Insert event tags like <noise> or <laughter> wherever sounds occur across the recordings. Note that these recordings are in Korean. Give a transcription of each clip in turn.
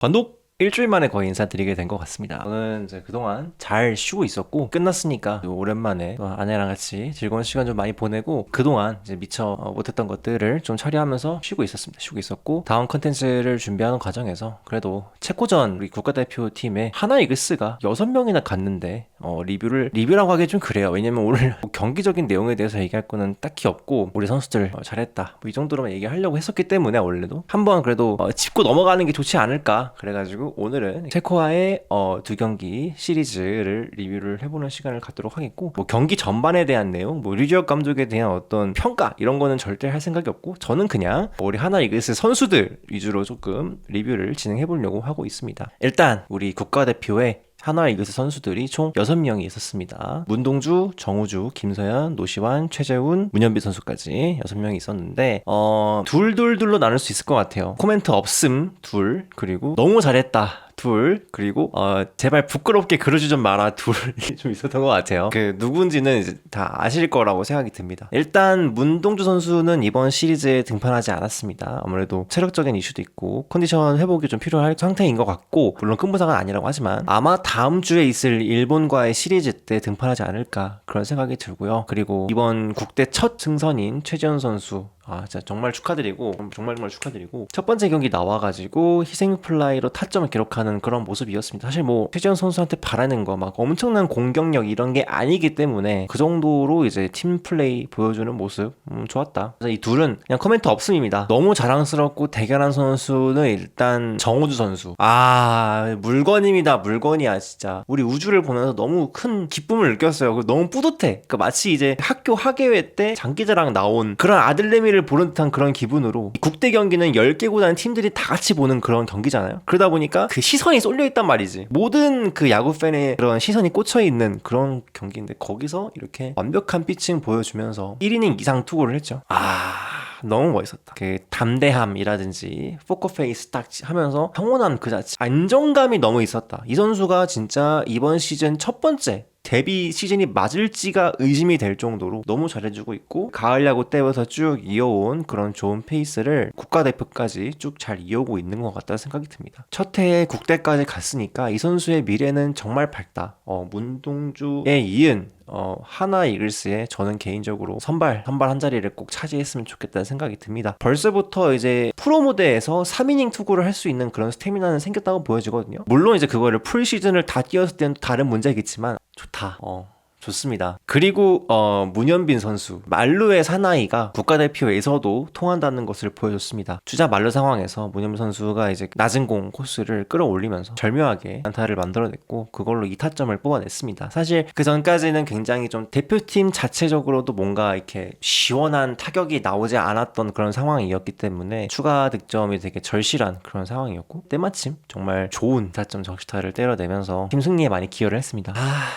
관독 일주일 만에 거의 인사드리게 된 것 같습니다. 저는 이제 그동안 잘 쉬고 있었고 끝났으니까 또 오랜만에 또 아내랑 같이 즐거운 시간 좀 많이 보내고 그동안 이제 미처 어, 못했던 것들을 좀 처리하면서 쉬고 있었습니다. 쉬고 있었고 다음 컨텐츠를 준비하는 과정에서 그래도 체코전 우리 국가대표팀에 하나 이글스가 6명이나 갔는데 어, 리뷰를 리뷰라고 하기 좀 그래요. 왜냐면 오늘 뭐 <laughs> 경기적인 내용에 대해서 얘기할 거는 딱히 없고 우리 선수들 어, 잘했다. 뭐 이 정도로만 얘기하려고 했었기 때문에 원래도. 한번 그래도 어, 짚고 넘어가는 게 좋지 않을까. 그래가지고 오늘은 체코와의 어, 두 경기 시리즈를 리뷰를 해보는 시간을 갖도록 하겠고 뭐 경기 전반에 대한 내용 뭐 류지혁 감독에 대한 어떤 평가 이런 거는 절대 할 생각이 없고 저는 그냥 우리 하나 이글스 선수들 위주로 조금 리뷰를 진행해 보려고 하고 있습니다. 일단 우리 국가대표의 하나 이글스 선수들이 총 6명이 있었습니다. 문동주, 정우주, 김서현, 노시환, 최재훈, 문현비 선수까지 6명이 있었는데 어, 둘둘둘로 나눌 수 있을 것 같아요. 코멘트 없음 둘 그리고 너무 잘했다 둘 그리고 어 제발 부끄럽게 그러지 좀 마라 <laughs> 둘이 좀 있었던 것 같아요. 그 누군지는 이제 다 아실 거라고 생각이 듭니다. 일단 문동주 선수는 이번 시리즈에 등판하지 않았습니다. 아무래도 체력적인 이슈도 있고 컨디션 회복이 좀 필요할 상태인 것 같고 물론 큰 부상은 아니라고 하지만 아마 다음 주에 있을 일본과의 시리즈 때 등판하지 않을까 그런 생각이 들고요. 그리고 이번 국대 첫 승선인 최지현 선수 아, 진짜 정말 축하드리고 정말 정말 축하드리고 첫 번째 경기 나와가지고 희생 플라이로 타점을 기록하는 그런 모습이었습니다. 사실 뭐 최지현 선수한테 바라는 거 막 엄청난 공격력 이런 게 아니기 때문에 그 정도로 이제 팀 플레이 보여주는 모습 음, 좋았다. 이 둘은 그냥 코멘트 없음입니다. 너무 자랑스럽고 대결한 선수는 일단 정우주 선수. 아 물건입니다. 물건이야 진짜. 우리 우주를 보면서 너무 큰 기쁨을 느꼈어요. 너무 뿌듯해. 그러니까 마치 이제 학교 학예회 때 장기자랑 나온 그런 아들내미를 보는 듯한 그런 기분으로 국대 경기는 10개 구단 팀들이 다 같이 보는 그런 경기잖아요. 그러다 보니까 그 시선이 쏠려 있단 말이지. 모든 그 야구 팬의 그런 시선이 꽂혀 있는 그런 경기인데 거기서 이렇게 완벽한 피칭 보여주면서 1이닝 이상 투구를 했죠. 아. 너무 멋있었다. 그 담대함이라든지 포커페이스 딱 하면서 평온함 그 자체 안정감이 너무 있었다. 이 선수가 진짜 이번 시즌 첫 번째 데뷔 시즌이 맞을지가 의심이 될 정도로 너무 잘해주고 있고 가을 야구 때부터 쭉 이어온 그런 좋은 페이스를 국가대표까지 쭉 잘 이어오고 있는 것 같다는 생각이 듭니다. 첫 해에 국대까지 갔으니까 이 선수의 미래는 정말 밝다. 어, 문동주에 이은 어, 하나 이글스에 저는 개인적으로 선발, 선발 한 자리를 꼭 차지했으면 좋겠다는 생각이 듭니다. 벌써부터 이제 프로 무대에서 3이닝 투구를 할 수 있는 그런 스태미나는 생겼다고 보여지거든요. 물론 이제 그거를 풀 시즌을 다 뛰었을 때는 다른 문제겠지만 좋다. 어. 좋습니다. 그리고 어, 문현빈 선수 말루의 사나이가 국가대표에서도 통한다는 것을 보여줬습니다. 주자 말루 상황에서 문현빈 선수가 이제 낮은 공 코스를 끌어올리면서 절묘하게 안타를 만들어냈고 그걸로 2타점을 뽑아냈습니다. 사실 그 전까지는 굉장히 좀 대표팀 자체적으로도 뭔가 이렇게 시원한 타격이 나오지 않았던 그런 상황이었기 때문에 추가 득점이 되게 절실한 그런 상황이었고 때마침 정말 좋은 2타점 적시타를 때려내면서 팀 승리에 많이 기여를 했습니다. 아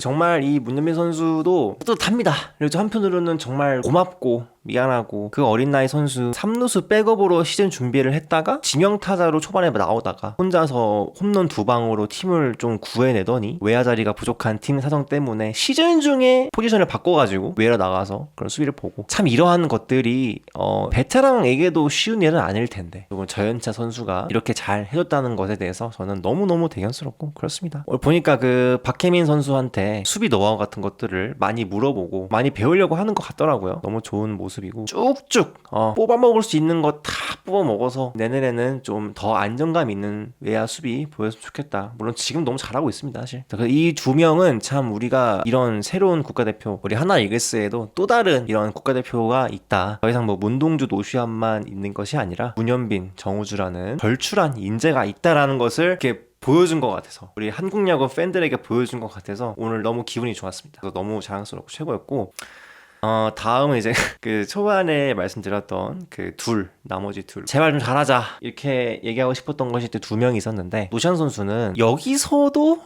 정말 이 문현빈 선수도 뿌듯합니다. 그리고 한편으로는 정말 고맙고 미안하고 그 어린 나이 선수 3루수 백업으로 시즌 준비를 했다가 지명 타자로 초반에 나오다가 혼자서 홈런 두 방으로 팀을 좀 구해내더니 외야 자리가 부족한 팀 사정 때문에 시즌 중에 포지션을 바꿔가지고 외야 나가서 그런 수비를 보고 참 이러한 것들이 어 베테랑에게도 쉬운 일은 아닐 텐데 그리고 저연차 선수가 이렇게 잘 해줬다는 것에 대해서 저는 너무너무 대견스럽고 그렇습니다. 오늘 보니까 그 박혜민 선수한테 수비 노하우 같은 것들을 많이 물어보고 많이 배우려고 하는 것 같더라고요. 너무 좋은 모습 모습이고 쭉쭉 어, 뽑아 먹을 수 있는 거 다 뽑아 먹어서 내년에는 좀 더 안정감 있는 외야 수비 보였으면 좋겠다. 물론 지금 너무 잘하고 있습니다, 사실. 이 두 명은 참 우리가 이런 새로운 국가대표 우리 하나 이글스에도 또 다른 이런 국가대표가 있다. 더 이상 뭐 문동주 노시안만 있는 것이 아니라 문현빈, 정우주라는 걸출한 인재가 있다라는 것을 이렇게 보여준 것 같아서 우리 한국 야구 팬들에게 보여준 것 같아서 오늘 너무 기분이 좋았습니다. 너무 자랑스럽고 최고였고 어, 다음은 이제 <laughs> 그 초반에 말씀드렸던 그 둘, 나머지 둘. 제발 좀 잘하자. 이렇게 얘기하고 싶었던 것이 두 명이 있었는데, 노시안 선수는 여기서도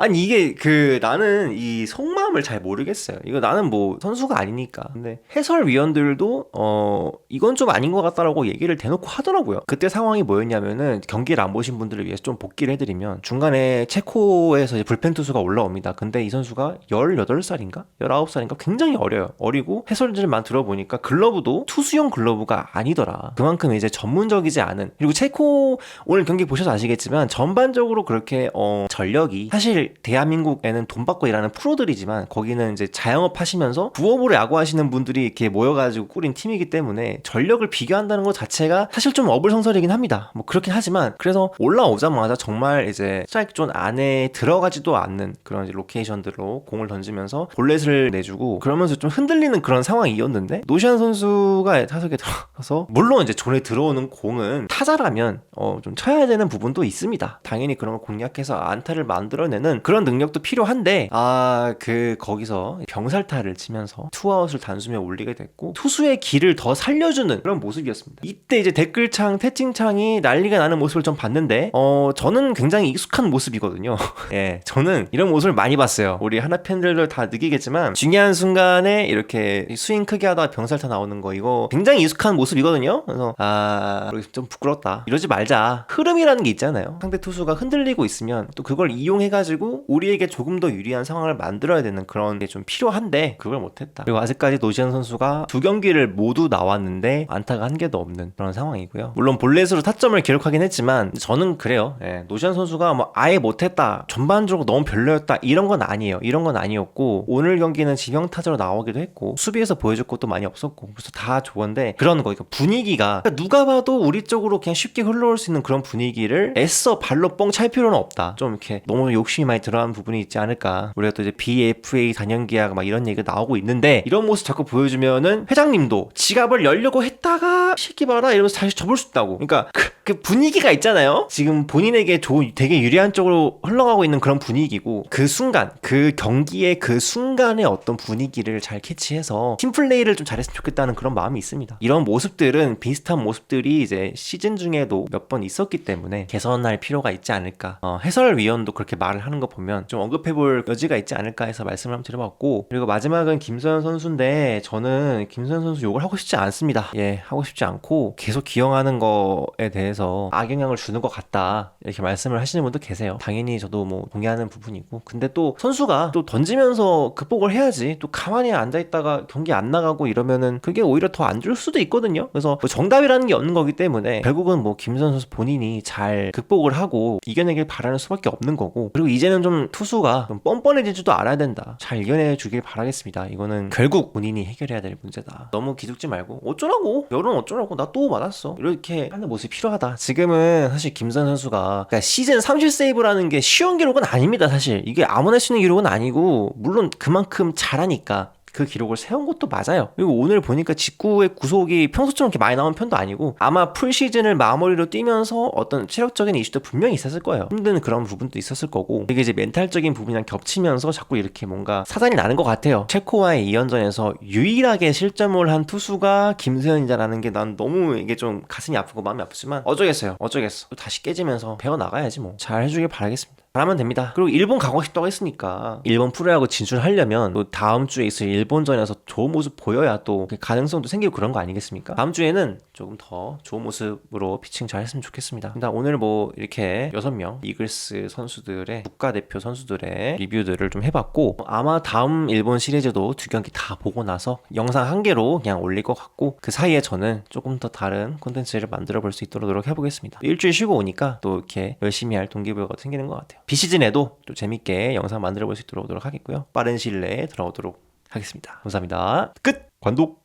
아니 이게 그 나는 이 속마음을 잘 모르겠어요. 이거 나는 뭐 선수가 아니니까. 근데 해설위원들도 어 이건 좀 아닌 것 같다라고 얘기를 대놓고 하더라고요. 그때 상황이 뭐였냐면은 경기를 안 보신 분들을 위해서 좀 복기를 해드리면 중간에 체코에서 이제 불펜 투수가 올라옵니다. 근데 이 선수가 18살인가? 19살인가? 굉장히 어려요. 어리고 해설들만 들어보니까 글러브도 투수용 글러브가 아니더라. 그만큼 이제 전문적이지 않은 그리고 체코 오늘 경기 보셔서 아시겠지만 전반적으로 그렇게 어 전력이 사실 대한민국에는 돈 받고 일하는 프로들이지만 거기는 이제 자영업 하시면서 부업으로 야구하시는 분들이 이렇게 모여가지고 꾸린 팀이기 때문에 전력을 비교한다는 것 자체가 사실 좀 어불성설이긴 합니다. 뭐 그렇긴 하지만 그래서 올라오자마자 정말 이제 스트라이크 존 안에 들어가지도 않는 그런 로케이션들로 공을 던지면서 볼넷을 내주고 그러면서 좀 흔들리는 그런 상황이었는데 노시안 선수가 타석에 들어가서 물론 이제 존에 들어오는 공은 타자라면 어 좀 쳐야 되는 부분도 있습니다. 당연히 그런 걸 공략해서 안타를 만들어내는 그런 능력도 필요한데 아 그 거기서 병살타를 치면서 투아웃을 단숨에 올리게 됐고 투수의 길을 더 살려주는 그런 모습이었습니다. 이때 이제 댓글창 채팅창이 난리가 나는 모습을 좀 봤는데 어 저는 굉장히 익숙한 모습이거든요. <laughs> 예, 저는 이런 모습을 많이 봤어요. 우리 하나 팬들도 다 느끼겠지만 중요한 순간에 이렇게 스윙 크게 하다가 병살타 나오는 거 이거 굉장히 익숙한 모습이거든요. 그래서 아, 좀 부끄럽다. 이러지 말자. 흐름이라는 게 있잖아요. 상대 투수가 흔들리고 있으면 또 그걸 이용해가지고 우리에게 조금 더 유리한 상황을 만들어야 되는 그런 게 좀 필요한데 그걸 못했다. 그리고 아직까지 노지현 선수가 두 경기를 모두 나왔는데 안타가 한 개도 없는 그런 상황이고요. 물론 볼넷으로 타점을 기록하긴 했지만 저는 그래요. 예, 노지현 선수가 뭐 아예 못했다. 전반적으로 너무 별로였다. 이런 건 아니에요. 이런 건 아니었고 오늘 경기는 지명 타자로 나오기도 했고 수비에서 보여줄 것도 많이 없었고 그래서 다 좋은데 그런 거 그러니까 분위기가 그러니까 누가 봐도 우리 쪽으로 그냥 쉽게 흘러올 수 있는 그런 분위기를 애써 발로 뻥 찰 필요는 없다. 좀 이렇게 너무 욕심이 많이 들어간 부분이 있지 않을까. 우리가 또 이제 BFA 단연 계약 막 이런 얘기가 나오고 있는데 이런 모습 자꾸 보여주면은 회장님도 지갑을 열려고 했다가 새끼 봐라 이러면서 다시 접을 수 있다고. 그러니까 그, 그 분위기가 있잖아요. 지금 본인에게 좋은 되게 유리한 쪽으로 흘러가고 있는 그런 분위기고 그 순간 그 경기의 그 순간의 어떤 분위기를 잘 캐치해서 팀 플레이를 좀 잘했으면 좋겠다는 그런 마음이 있습니다. 이런 모습들은 비슷한 모습들이 이제 시즌 중에도 몇 번 있었기 때문에 개선할 필요가 있지 않을까. 어, 해설위원도 그렇게 말을 하는 거 보면 좀 언급해볼 여지가 있지 않을까 해서 말씀을 한번 드려봤고 그리고 마지막은 김서현 선수인데 저는 김서현 선수 욕을 하고 싶지 않습니다. 예, 하고 싶지 않고 계속 기용하는 거에 대해서 악영향을 주는 것 같다 이렇게 말씀을 하시는 분도 계세요. 당연히 저도 뭐 동의하는 부분이고 근데 또 선수가 또 던지면서 극복을 해야지 또 가만히 앉아 있다가 경기 안 나가고 이러면은 그게 오히려 더 안 줄 수도 있거든요. 그래서 뭐 정답이라는 게 없는 거기 때문에 결국은 뭐 김선 선수 본인이 잘 극복을 하고 이겨내길 바라는 수밖에 없는 거고 그리고 이제 는 좀 투수가 좀 뻔뻔해지지도 않아야 된다. 잘 이겨내 주길 바라겠습니다. 이거는 결국 본인이 해결해야 될 문제다. 너무 기죽지 말고 어쩌라고 열은 어쩌라고 나 또 맞았어 이렇게 하는 모습이 필요하다. 지금은 사실 김선 선수가 그러니까 시즌 30 세이브라는 게 쉬운 기록은 아닙니다. 사실 이게 아무나 할 수 있는 기록은 아니고 물론 그만큼 잘하니까 그 기록을 세운 것도 맞아요. 그리고 오늘 보니까 직구의 구속이 평소처럼 이렇게 많이 나온 편도 아니고 아마 풀 시즌을 마무리로 뛰면서 어떤 체력적인 이슈도 분명히 있었을 거예요. 힘든 그런 부분도 있었을 거고 이게 이제 멘탈적인 부분이랑 겹치면서 자꾸 이렇게 뭔가 사단이 나는 것 같아요. 체코와의 2연전에서 유일하게 실점을 한 투수가 김세현이다라는 게 난 너무 이게 좀 가슴이 아프고 마음이 아프지만 어쩌겠어요. 어쩌겠어. 또 다시 깨지면서 배워 나가야지 뭐. 잘 해주길 바라겠습니다. 잘하면 됩니다. 그리고 일본 가고 싶다고 했으니까 일본 프로야구 진출하려면 또 다음 주에 있을 일본전에서 좋은 모습 보여야 또 가능성도 생기고 그런 거 아니겠습니까? 다음 주에는 조금 더 좋은 모습으로 피칭 잘 했으면 좋겠습니다. 일단 오늘 뭐 이렇게 6명 이글스 선수들의 국가대표 선수들의 리뷰들을 좀 해봤고 아마 다음 일본 시리즈도 두 경기 다 보고 나서 영상 한 개로 그냥 올릴 것 같고 그 사이에 저는 조금 더 다른 콘텐츠를 만들어 볼 수 있도록 노력해보겠습니다. 일주일 쉬고 오니까 또 이렇게 열심히 할 동기부여가 생기는 것 같아요. 비시즌에도 또 재밌게 영상 만들어 볼 수 있도록 하도록 하겠고요. 빠른 시일 내에 돌아오도록 하겠습니다. 감사합니다. 끝! 관독!